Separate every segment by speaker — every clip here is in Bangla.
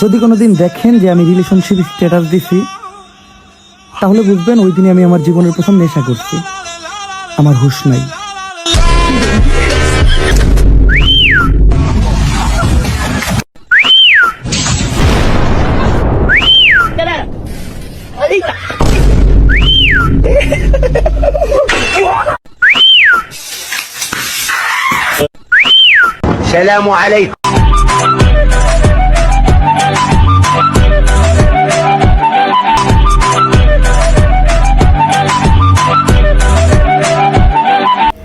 Speaker 1: যদি কোনোদিন দেখেন যে আমি রিলেশনশিপ স্ট্যাটাস দিছি তাহলে বুঝবেন ওই দিনে আমি আমার জীবনের প্রথম নেশা করছি আমার হুশ নাই
Speaker 2: السلام عليكم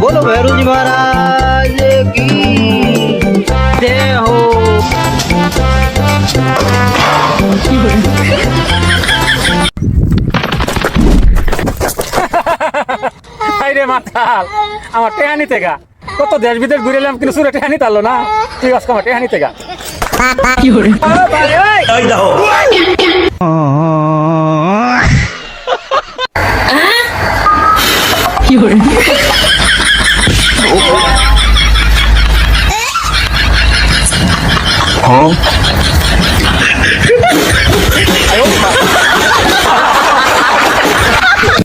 Speaker 2: બોલો ભૈરુજી મહારાજ કી જય હો
Speaker 3: রে মাতাল আমার টেহানি তেগা কত দেশ বিদেশ ঘুরে এলাম কিন্তু সুরে টেহানি তালো না। তুই আজকে আমার টেহানি তেগা কি হরে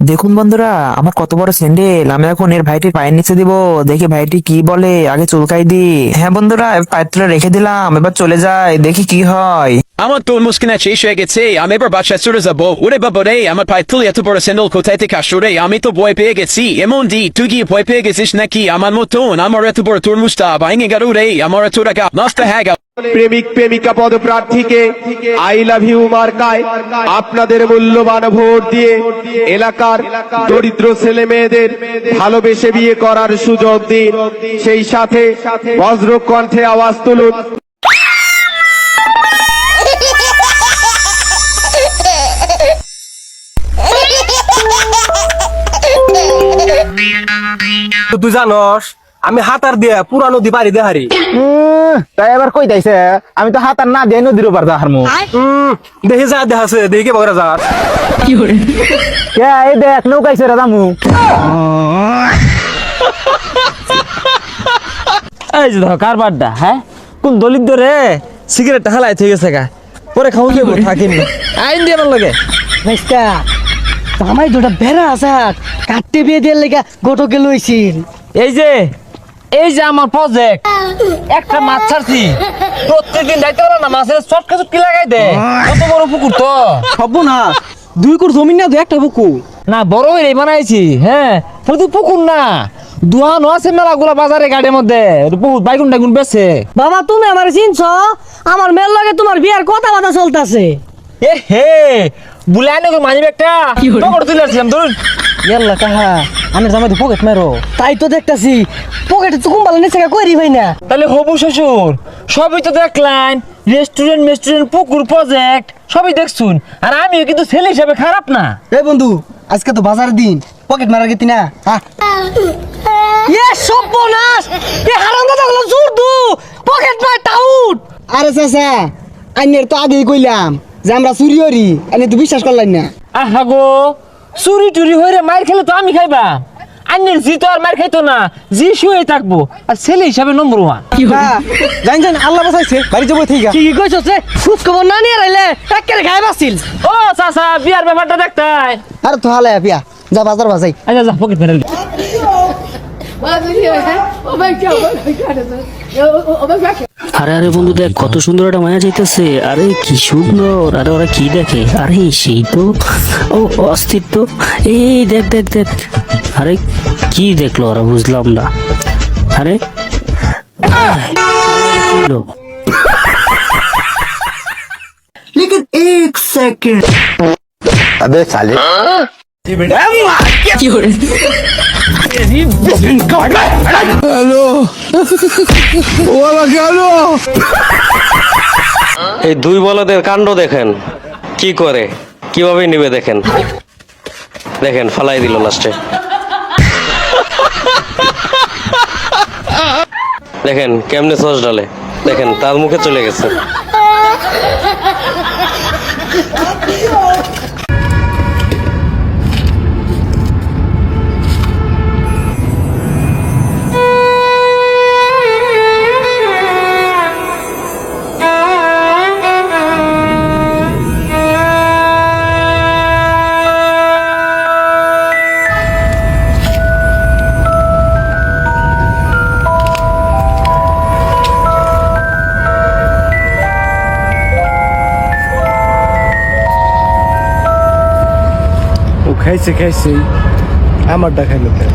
Speaker 4: দেখুন বন্ধুরা আমার কত বড় স্যান্ডেল আমি এখন এর ভাইটির পায়ের নিচে দিব। দেখি ভাইটি কি বলে আগে চুলকাই দি হ্যাঁ বন্ধুরা পায়ের তলে রেখে দিলাম এবার চলে যায় দেখি কি হয়।
Speaker 5: আমার তরমুজ কিনা শেষ হয়ে গেছে আমি এবার বাচ্চা চলে যাব ওরে বাবা রে আমার পায়ে তুলে এত বড় স্যান্ডেল কোথায় থেকে আসলো আমি তো ভয় পেয়ে গেছি এমন দি তুই কি ভয় পেয়ে গেছিস নাকি আমার মতন আমার এত বড় তরমুজটা ভেঙে গেল রে আমার এত টাকা নষ্ট হয়ে
Speaker 6: প্রেমিক প্রেমিকা পদপ্রার্থীকে আই লাভ ইউ মার্কায়, আপনাদের মূল্যবান ভোট দিয়ে এলাকার দরিদ্র ছেলে মেয়েদের ভালোবেসে বিয়ে করার সুযোগ দিন। সেই সাথে বজ্র কণ্ঠে আওয়াজ তুলুন।
Speaker 3: তুই জানস আমি হাতার দিয়ে পুরা নদী পারি দেহারি
Speaker 7: তাই এবার কই যাইছে? আমি তো হাত আর না দিয়ে নদীর উপর যাহার মু
Speaker 3: দেখি যা দেখাছে দেখি কে বগরা
Speaker 7: কে এই দেখ নৌকাইছে রে দামু
Speaker 8: এই যে ধর কারবারটা হ্যাঁ? কোন দলিত রে সিগারেটটা হালাই থেকে গেছে গা। পরে খাও দেবো থাকিন না। আইন দিয়ে আমার লগে।
Speaker 9: ভাইস্তা জামাই দুটা বেড়া আছে কাটতে বিয়ে দিয়ে লেগা গোটকে লইছিল।
Speaker 8: এই যে এই যে আমার প্রজেক্ট একটা মাছ ছাড়ছি। প্রত্যেকদিন দায়িত্ব করে না মাছের চটকা চটকি লাগাই দে? কত বড় পুকুর তো?
Speaker 9: সব না দুই কোর জমি না দু একটা বুকু
Speaker 8: না বড় হয়ে বানাইছি হ্যাঁ। তুই পুকুর না। দুহানো আছে মেলা গুলা বাজারে গাড়ির মধ্যে। বহুত বাইগুন টাইগুন বেছে।
Speaker 9: বাবা তুমি আমার চিনছ? আমার মেয়ের লগে তোমার বিয়ার কথা বাতা চলতেছে।
Speaker 8: এ হে বুলাই নাকি মানি একটা পকেট তুলে ধরুন।
Speaker 9: ইয়াল্লা কাহা আমি জামাই তো পকেট মারো। তাই তো দেখতাছি পকেটে তো কুম্বালা নিচে কইরি ভাই না।
Speaker 8: তাহলে হবু শ্বশুর সবই তো দেখলেন রেস্টুরেন্ট মেস্টুরেন্ট পুকুর প্রজেক্ট সবই দেখছুন। আর আমিও কিন্তু ছেলে হিসাবে খারাপ না।
Speaker 9: এই বন্ধু আজকে তো বাজার দিন পকেট মারার গেতি না। এ সর্বনাশ! এ হারাম দাদা হলো জুরদু পকেট মার টাউট আরে চাচা আইনের তো আগেই কইলাম। যে আমরা চুরি হরি আইনে তো বিশ্বাস করলাম না।
Speaker 8: আহা গো চুরি টুরি হয়ে মার খেলে তো আমি খাইবা। আন্যের জি তো আর মার খাইতো না জি শুয়ে থাকব। আর ছেলে হিসাবে নম্বর ওয়ান
Speaker 9: জান জান আল্লাহ বাঁচাইছে বাড়ি যাব ঠিক আছে কি কইছস রে। সুদ খবর না নিয়ে রাইলে টাক্কের গায়ে বাসিল
Speaker 8: ও চাচা বিয়ার ব্যাপারটা দেখতাই
Speaker 9: আরে তো হালে পিয়া যা বাজার বাজাই।
Speaker 8: আচ্ছা যা পকেট মেরে
Speaker 10: আরে আরে বন্ধু দেখ কত সুন্দর একটা মায়া যাইতেছে আরে কি সুন্দর আরে ওরা কি দেখে আরে সেই তো ও অস্তিত্ব এই দেখ দেখ দেখ আরে কি দেখলো ওরা বুঝলাম না আরে আহ, কি হলো?
Speaker 2: अबे साले
Speaker 10: এই দুই বলদের কাণ্ড দেখেন। কি করে? কীভাবে নিবে দেখেন? দেখেন, ফালাই দিল লাস্টে দেখেন, কেমনে সস ডালে দেখেন, তার মুখে চলে গেছে।
Speaker 1: খাইছে খাইছে আমারটা খাইলো কেন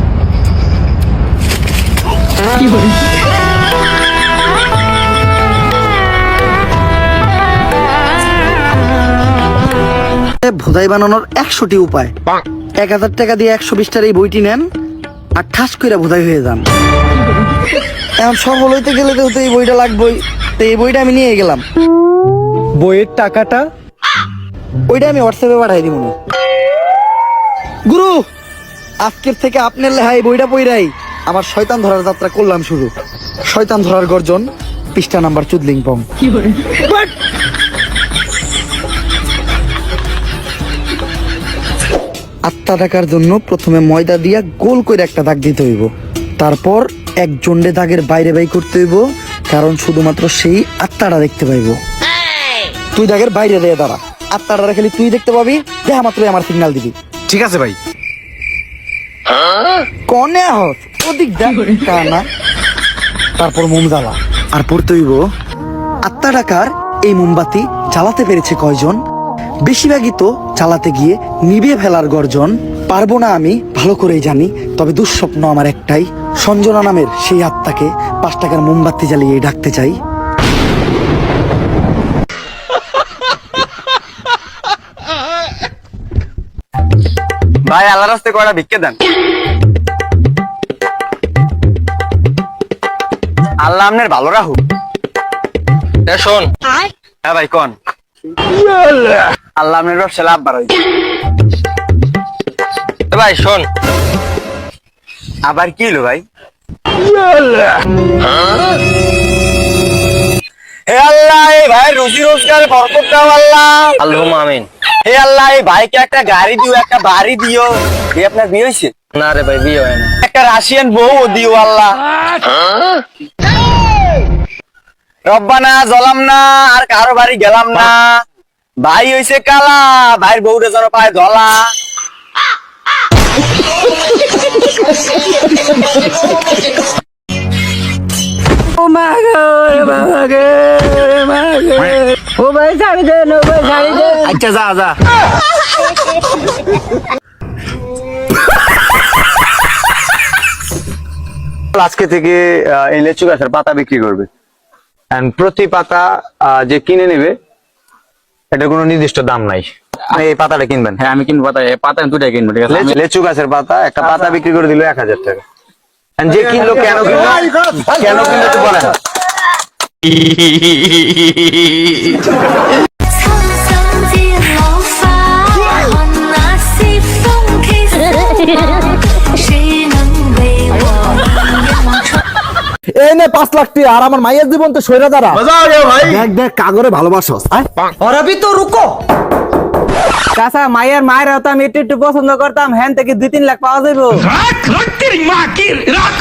Speaker 1: ভোদাই বানানোর একশোটি উপায়। এক হাজার টাকা দিয়ে একশো বিশটার এই বইটি নেন আর ঠাস করে ভোদাই হয়ে যান। এখন সফল হইতে গেলে তো এই বইটা লাগবেই। তো এই বইটা আমি নিয়ে গেলাম। বইয়ের টাকাটা? ওইটা আমি হোয়াটসঅ্যাপে পাঠাই দিব গুরু আজকের থেকে আপনার লেহাই বইটা পইরাই আমার শয়তান ধরার যাত্রা করলাম শুরু। শয়তান ধরার গর্জন পৃষ্ঠা নাম্বার চুদলিং পং আত্মা ডাকার জন্য প্রথমে ময়দা দিয়া গোল করে একটা দাগ দিতে হইব। তারপর এক জন্ডে দাগের বাইরে বাই করতে হইব কারণ শুধুমাত্র সেই আত্মাটা দেখতে পাইব। তুই দাগের বাইরে দিয়ে দাঁড়া। আত্মাটা খালি তুই দেখতে পাবি দেখা মাত্রই আমার সিগন্যাল দিবি।
Speaker 7: ঠিক আছে ভাই।
Speaker 1: কনে হস ওদিক দেখ কানা। তারপর মোম জ্বালা আর পড়তে হইব। আত্মা ডাকার এই মোমবাতি জ্বালাতে পেরেছে কয়জন? বেশিরভাগই তো চালাতে গিয়ে নিভে ফেলার গর্জন। পারব না আমি ভালো করেই জানি তবে দুঃস্বপ্ন আমার একটাই। সঞ্জনা নামের সেই আত্মাকে পাঁচ টাকার মোমবাতি জ্বালিয়ে ডাকতে চাই।
Speaker 7: ভাই আল্লাহ রাস্তে কয়টা ভিক্ষে দেন? আল্লাহ আপনার ভালো রাখুক।
Speaker 10: শোন।
Speaker 7: হ্যাঁ ভাই কোন? আল্লাহ আপনার ব্যবসা লাভ বাড়াই
Speaker 10: ভাই শোন।
Speaker 7: আবার কি হলো ভাই? হে আল্লাহ এই ভাই রুজি রোজগার বরকত দাও আল্লাহ।
Speaker 10: আল্লাহ আমিন।
Speaker 7: হে আল্লাহ এই ভাইকে একটা গাড়ি দিও একটা বাড়ি দিও। এই আপনার বিয়ে হয়েছে?
Speaker 10: না রে ভাই বিয়ে হয় না
Speaker 7: একটা রাশিয়ান বউ দিও আল্লাহ। রব্বানা জলাম না আর কারও বাড়ি গেলাম না। ভাই হইছে কালা ভাইয়ের বউটা যেন পায় ধলা।
Speaker 2: ও ভাই ছাড়ি দেন ও ভাই ছাড়ি দেন
Speaker 7: আচ্ছা যা যা। আজকে থেকে এই লেচু গাছের পাতা বিক্রি করবে। প্রতি পাতা যে কিনে নেবে এটা কোনো নির্দিষ্ট দাম নাই। আপনি এই পাতাটা কিনবেন।
Speaker 3: হ্যাঁ আমি কিনবো পাতা পাতা দুটাই কিনবো ঠিক আছে?
Speaker 7: লেচু- গাছের পাতা একটা পাতা বিক্রি করে দিল এক হাজার টাকা। And যে কিনলো কেন কিনলো? কেন কিনলো তো বলেন।
Speaker 1: পাঁচ লাখ আর আমার মায়ের জীবন তো দেখ দেখ কাগরে
Speaker 9: তো রুকো। মায়ের মায়ের হতাম পছন্দ করতাম হ্যান থেকে দুই তিন লাখ পাওয়া যাব রাখ রাখ?